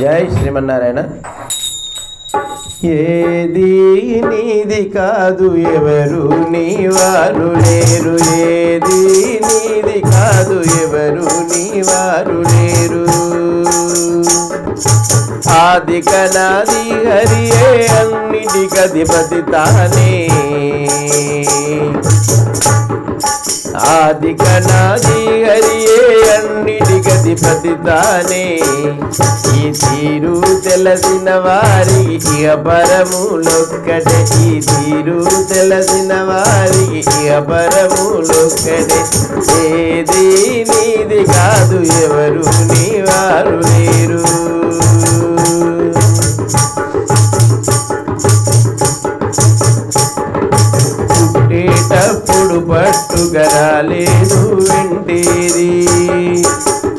జై శ్రీమన్నారాయణ. ఏది నీది కాదు ఎవరు నీ వారు లేరు. ఏది నీది కాదు ఎవరు నీ వారు లేరు. ఆది కనాది హరియే అన్నిటికధిపతి తానే ఆది కనాది హరియే అన్నిటికధిపతి తానే ఈ తీరు తెలిసిన వారికి ఇక పరములొక్కటే. ఈ తీరు తెలిసిన వారికి ఇక పరములొక్కటే. ఏది నీది కాదు ఎవరు నీ వారు లేరు. పట్టుగరాలేదు వెంటేది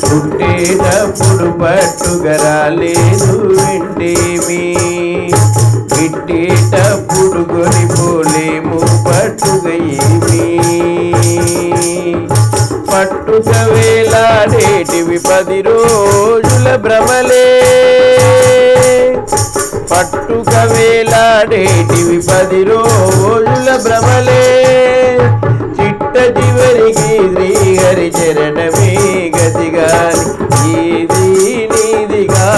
పుట్టేటప్పుడు పట్టుగరాలేదు వెంటేమి గిట్టేటప్పుడు కొనిపోలేము పట్టుగయేమి పట్టుక వేలాడేటివి పది రోజుల భ్రమలే. పట్టుక వేలాడేటివి పది రోజు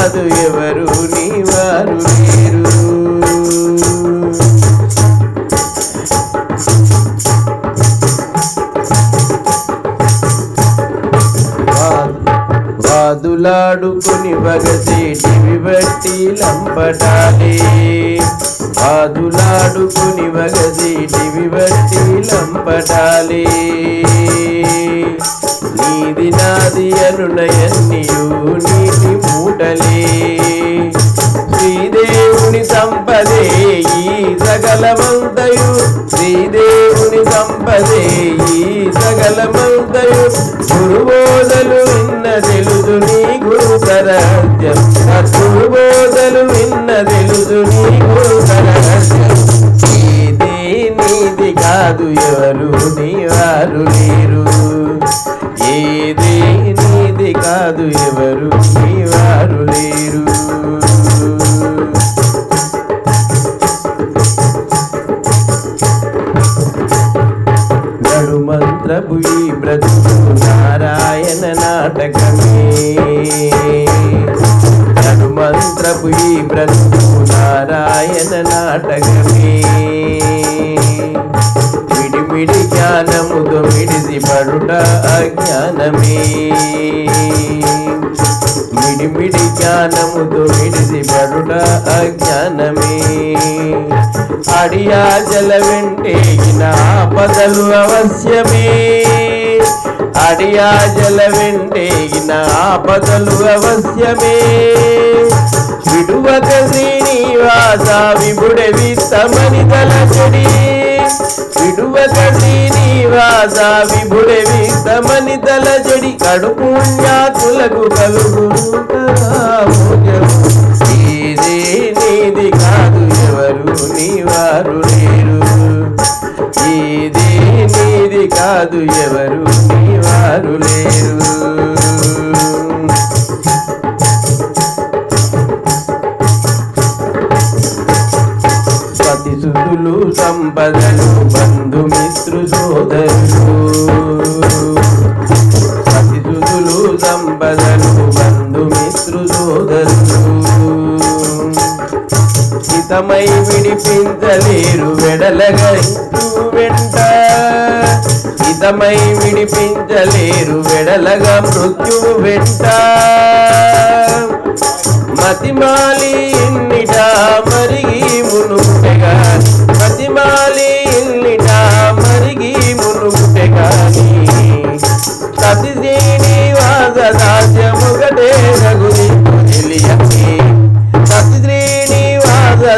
కాదు ఎవరు నీ వారు లేరు. వాదులాడుకుని వగసేటివి బట్టి లంపటాలే వాదులాడుకుని వగసేటివి బట్టి లంపటాలే నీది నాది అనునయన్నియు నీటి మూటలే. శ్రీదేవుని సంపదే ఈ సగలమంతయు. శ్రీదేవుని సంపదే ఈ సగలమంతయు. గురుబోధలు విన్న తెలుసు నీ గురు గురుతరహస్యం గురుబోధలు విన్న తెలుసు నీ గురుతరహస్యం ఏది నీది కాదు ఎవరు నీ వారు లేరు. కాదు ఎవరు నీ వారు లేరు. నడు మంత్రపు ఈ బ్రతుకు నారాయణ నాటకమే. నడు మంత్రపు ఈ బ్రతుకు నారాయణ నాటకమే. మిడిమిడి జ్ఞానముతో మిడిసి పడుట అజ్ఞానమే. మిడిమిడి జ్ఞానముతో మిడిసి పడుట అజ్ఞానమే. అడియా జల వెంటేగిన ఆపదలు అవశ్యమే. అడియా జల వెంటేగిన ఆపదలు అవశ్యమే. విడువక శ్రీనివాస విభుడ విత్తమని తలచడి. విడువతడి నీవాస విభుడే విత్తమని తలజడి కడు పుణ్యాతులకు కలుగు ఇదే నీది కాదు ఎవరు నీవారు లేరు. ఇదే నీది కాదు ఎవరు నీవారు లేరు. సంపదలు బంధుమిత్రు సోదరులు. పతి సుతులు సంపదలు బంధుమిత్రు సోదరులు. హితమై విడిపించలేరు వెడలగా వెంట. హితమై విడిపించలేరు వెడలగా మృత్యువు వెంట. మతిమాలి ఎన్నిట మరిగి మునుగుటెగా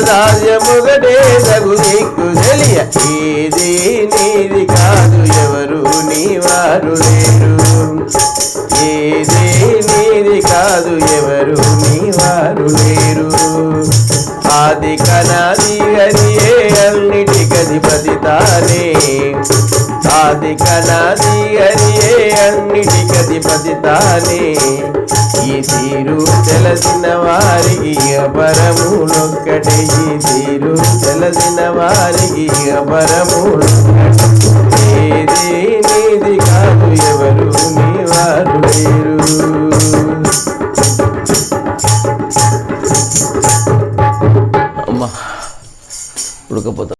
శ్రీనివాస దాస్యముగటే రఘునికు తెలియ ఏది నీది కాదు ఎవరు నీ వారు లేరు. ఏది నీది కాదు ఎవరు నీ వారు లేరు. ఆది కనాది హరియే అన్నిటికధిపతి తానే ఆది కనాది హరియే అన్నిటికది పతితానే ఈ తీరు తెలసిన వారికి అపరములొక్కటే ఈ తీరు తెలసిన వారికి అపరములొక్కటే నీది కాదు ఎవరు మీ వారు లేరు అమ్మా ఉడకపోతా